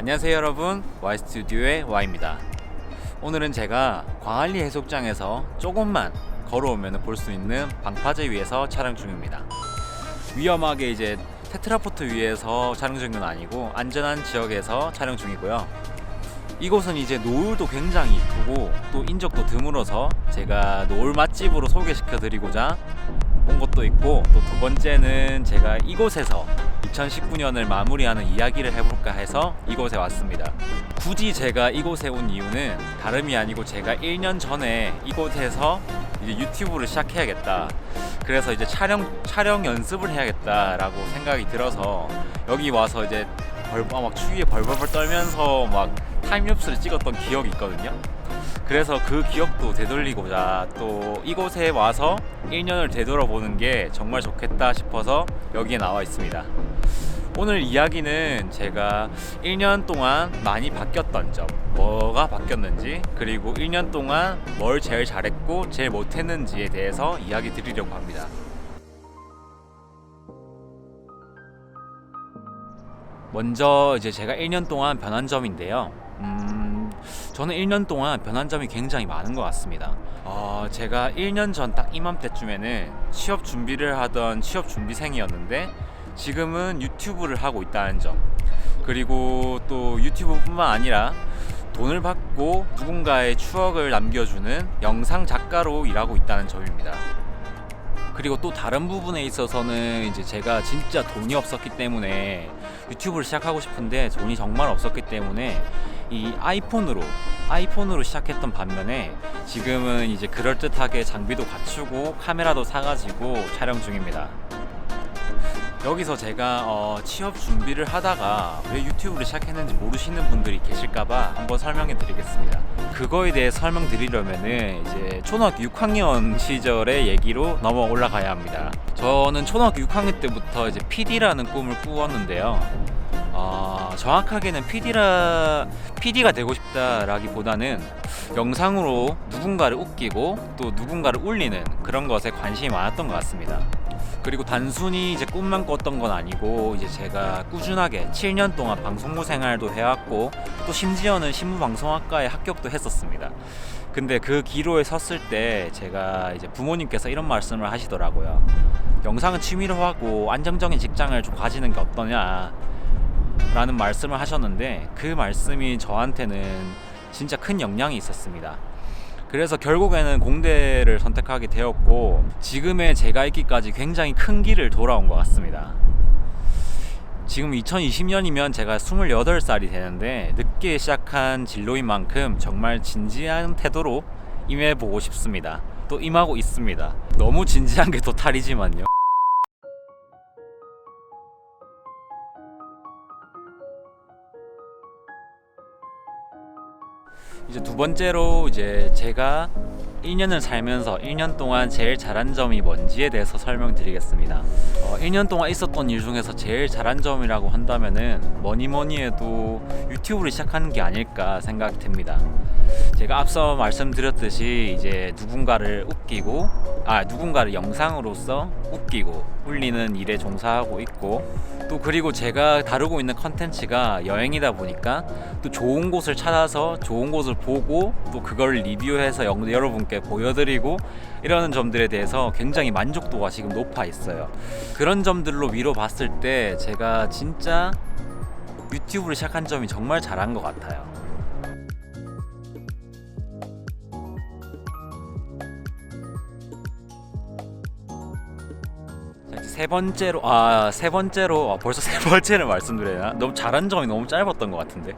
안녕하세요 여러분 Y 스튜디오의 Y입니다. 오늘은 제가 광안리 해수욕장에서 조금만 걸어오면 볼 수 있는 방파제 위에서 촬영 중입니다. 위험하게 이제 테트라포트 위에서 촬영 중은 아니고 안전한 지역에서 촬영 중이고요. 이곳은 이제 노을도 굉장히 이쁘고 또 인적도 드물어서 제가 노을 맛집으로 소개시켜 드리고자 온 것도 있고 또 두 번째는 제가 이곳에서 2019년을 마무리하는 이야기를 해볼까 해서 이곳에 왔습니다. 굳이 제가 이곳에 온 이유는 다름이 아니고 제가 1년 전에 이곳에서 이제 유튜브를 시작해야겠다. 그래서 이제 촬영 촬영 연습을 해야겠다라고 생각이 들어서 여기 와서 이제 벌, 아, 막 추위에 벌벌벌 떨면서 막 타임lap스를 찍었던 기억이 있거든요. 그래서 그 기억도 되돌리고자 또 이곳에 와서 1년을 되돌아보는 게 정말 좋겠다 싶어서 여기에 나와 있습니다. 오늘 이야기는 제가 1년 동안 많이 바뀌었던 점, 뭐가 바뀌었는지, 그리고 1년 동안 뭘 제일 잘했고 제일 못했는지에 대해서 이야기 드리려고 합니다. 먼저 이제 제가 1년 동안 변한 점인데요. 음, 저는 1년 동안 변한 점이 굉장히 많은 것 같습니다. 어, 제가 1년 전 딱 이맘때쯤에는 취업 준비를 하던 취업 준비생이었는데 지금은 유튜브를 하고 있다는 점. 그리고 또 유튜브뿐만 아니라 돈을 받고 누군가의 추억을 남겨주는 영상 작가로 일하고 있다는 점입니다. 그리고 또 다른 부분에 있어서는 이제 제가 진짜 돈이 없었기 때문에 유튜브를 시작하고 싶은데 돈이 정말 없었기 때문에 이 아이폰으로 아이폰으로 시작했던 반면에 지금은 이제 그럴듯하게 장비도 갖추고 카메라도 사가지고 촬영 중입니다. 여기서 제가 어, 취업 준비를 하다가 왜 유튜브를 시작했는지 모르시는 분들이 계실까봐 한번 설명해 드리겠습니다. 그거에 대해 설명드리려면은 이제 초등학교 6학년 시절의 얘기로 넘어 올라가야 합니다. 저는 초등학교 6학년 때부터 이제 PD라는 꿈을 꾸었는데요. 어, 정확하게는 PD라 PD가 되고 싶다라기보다는 영상으로 누군가를 웃기고 또 누군가를 울리는 그런 것에 관심이 많았던 것 같습니다. 그리고 단순히 이제 꿈만 꿨던 건 아니고 이제 제가 꾸준하게 7년 동안 방송부 생활도 해왔고 또 심지어는 신문방송학과에 합격도 했었습니다. 근데 그 기로에 섰을 때 제가 이제 부모님께서 이런 말씀을 하시더라고요. 영상은 취미로 하고 안정적인 직장을 좀 가지는 게 어떠냐 라는 말씀을 하셨는데 그 말씀이 저한테는 진짜 큰 영향이 있었습니다. 그래서 결국에는 공대를 선택하게 되었고 지금의 제가 있기까지 굉장히 큰 길을 돌아온 것 같습니다. 지금 2020년이면 제가 28살이 되는데 늦게 시작한 진로인 만큼 정말 진지한 태도로 임해보고 싶습니다. 또 임하고 있습니다. 너무 진지한 게 또 탈이지만요. 이제 두 번째로 이제 제가 1년을 살면서 1년 동안 제일 잘한 점이 뭔지에 대해서 설명드리겠습니다. 어, 1년 동안 있었던 일 중에서 제일 잘한 점이라고 한다면은 뭐니 뭐니 해도 유튜브를 시작하는 게 아닐까 생각이 듭니다. 제가 앞서 말씀드렸듯이 이제 누군가를 웃기고 아 누군가를 영상으로서 웃기고 울리는 일에 종사하고 있고 또 그리고 제가 다루고 있는 컨텐츠가 여행이다 보니까 또 좋은 곳을 찾아서 좋은 곳을 보고 또 그걸 리뷰해서 영- 여러분께 보여드리고 이러는 점들에 대해서 굉장히 만족도가 지금 높아 있어요. 그런 점들로 미뤄 봤을 때 제가 진짜 유튜브를 시작한 점이 정말 잘한 것 같아요. 세 번째로 아 세 번째로 아, 벌써 세 번째를 말씀드려야 너무 잘한 점이 너무 짧았던 것 같은데.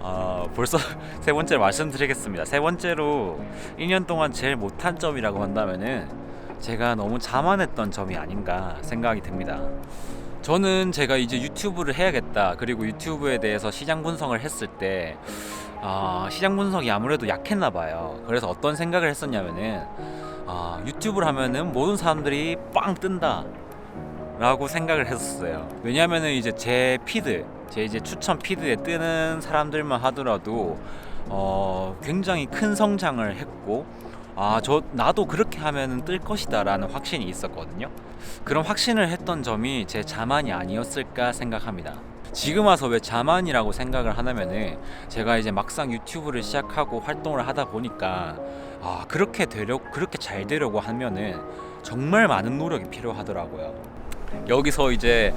아 벌써 세 번째를 말씀드리겠습니다. 세 번째로 1년 동안 제일 못한 점이라고 한다면은 제가 너무 자만했던 점이 아닌가 생각이 듭니다. 저는 제가 이제 유튜브를 해야겠다. 그리고 유튜브에 대해서 시장 분석을 했을 때 아, 시장 분석이 아무래도 약했나 봐요. 그래서 어떤 생각을 했었냐면은 아, 유튜브를 하면은 모든 사람들이 빵 뜬다. 라고 생각을 했었어요. 왜냐면은 이제 제 피드, 제 이제 추천 피드에 뜨는 사람들만 하더라도 어, 굉장히 큰 성장을 했고 아, 저 나도 그렇게 하면은 뜰 것이다 라는 확신이 있었거든요. 그런 확신을 했던 점이 제 자만이 아니었을까 생각합니다. 지금 와서 왜 자만이라고 생각을 하냐면은 제가 이제 막상 유튜브를 시작하고 활동을 하다 보니까 아 그렇게 되려 그렇게 잘 되려고 하면은 정말 많은 노력이 필요하더라고요. 여기서 이제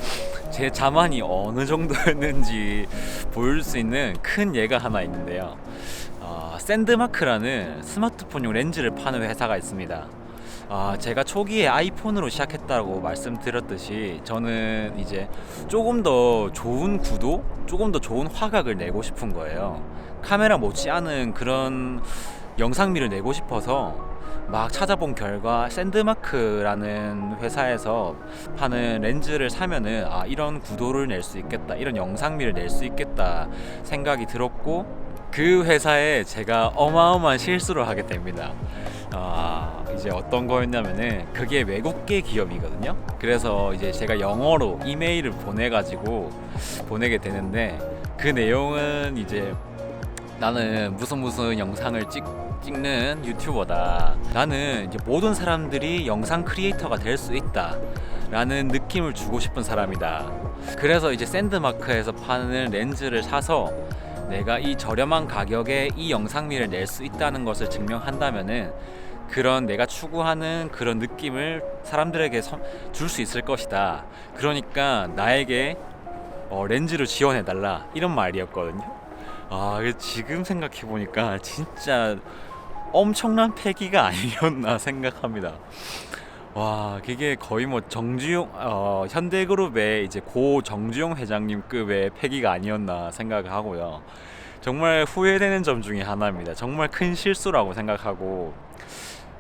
제 자만이 어느 정도였는지 보일 수 있는 큰 예가 하나 있는데요. 어, 샌드마크라는 스마트폰용 렌즈를 파는 회사가 있습니다. 아, 제가 초기에 아이폰으로 시작했다고 말씀드렸듯이 저는 이제 조금 더 좋은 구도, 조금 더 좋은 화각을 내고 싶은 거예요. 카메라 못지않은 그런 영상미를 내고 싶어서 막 찾아본 결과 샌드마크라는 회사에서 파는 렌즈를 사면은 아 이런 구도를 낼 수 있겠다 이런 영상미를 낼 수 있겠다 생각이 들었고 그 회사에 제가 어마어마한 실수를 하게 됩니다. 아 이제 어떤 거였냐면은 그게 외국계 기업이거든요. 그래서 이제 제가 영어로 이메일을 보내가지고 보내게 되는데 그 내용은 이제 나는 무슨 무슨 영상을 찍, 찍는 유튜버다. 나는 이제 모든 사람들이 영상 크리에이터가 될 수 있다. 라는 느낌을 주고 싶은 사람이다. 그래서 이제 샌드마크에서 파는 렌즈를 사서 내가 이 저렴한 가격에 이 영상미를 낼 수 있다는 것을 증명한다면은 그런 내가 추구하는 그런 느낌을 사람들에게 줄 수 있을 것이다. 그러니까 나에게 어, 렌즈를 지원해 달라 이런 말이었거든요. 아 이게 지금 생각해 보니까 진짜 엄청난 패기가 아니었나 생각합니다. 와 그게 거의 뭐 정주용 어, 현대그룹의 이제 고 정주용 회장님급의 패기가 아니었나 생각을 하고요. 정말 후회되는 점 중에 하나입니다. 정말 큰 실수라고 생각하고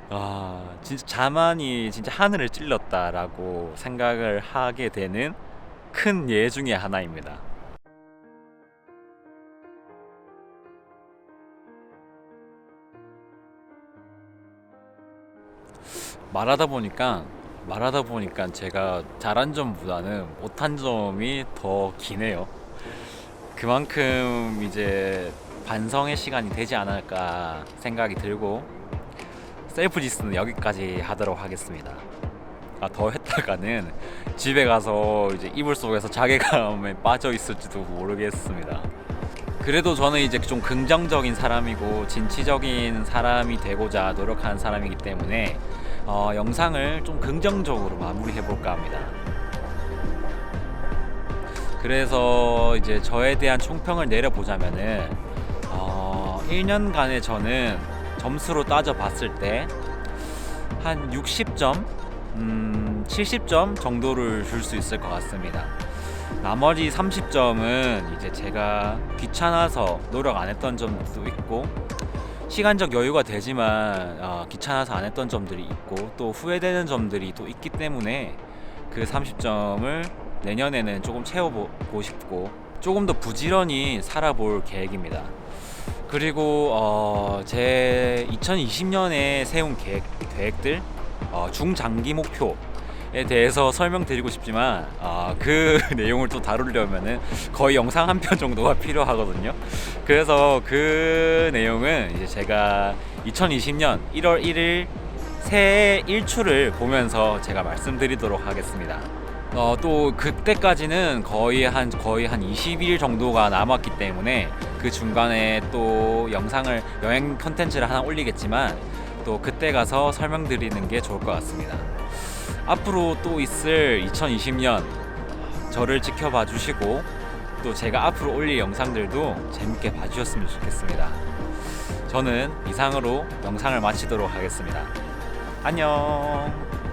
아 진짜 자만이 진짜 하늘을 찔렀다라고 생각을 하게 되는 큰 예 중에 하나입니다. 말하다 보니까 말하다 보니까 제가 잘한 점보다는 못한 점이 더 기네요. 그만큼 이제 반성의 시간이 되지 않을까 생각이 들고 셀프 디스는 여기까지 하도록 하겠습니다. 아, 더 했다가는 집에 가서 이제 이불 속에서 자괴감에 빠져 있을지도 모르겠습니다. 그래도 저는 이제 좀 긍정적인 사람이고 진취적인 사람이 되고자 노력하는 사람이기 때문에 어, 영상을 좀 긍정적으로 마무리해 볼까 합니다. 그래서 이제 저에 대한 총평을 내려보자면은 어, 1년간의 저는 점수로 따져 봤을 때 한 60점, 음, 70점 정도를 줄 수 있을 것 같습니다. 나머지 30점은 이제 제가 귀찮아서 노력 안 했던 점도 있고 시간적 여유가 되지만 어, 귀찮아서 안 했던 점들이 있고 또 후회되는 점들이 또 있기 때문에 그 30점을 내년에는 조금 채워보고 싶고 조금 더 부지런히 살아볼 계획입니다. 그리고 어, 제 2020년에 세운 계획, 계획들 어, 중장기 목표에 대해서 설명드리고 싶지만 어, 그 내용을 또 다루려면은 거의 영상 한 편 정도가 필요하거든요. 그래서 그 내용은 이제 제가 2020년 1월 1일 새해 일출을 보면서 제가 말씀드리도록 하겠습니다. 어, 또 그때까지는 거의 한 거의 한 20일 정도가 남았기 때문에 그 중간에 또 영상을 여행 컨텐츠를 하나 올리겠지만 또 그때 가서 설명드리는 게 좋을 것 같습니다. 앞으로 또 있을 2020년 저를 지켜봐 주시고 또 제가 앞으로 올릴 영상들도 재밌게 봐주셨으면 좋겠습니다. 저는 이상으로 영상을 마치도록 하겠습니다. 안녕.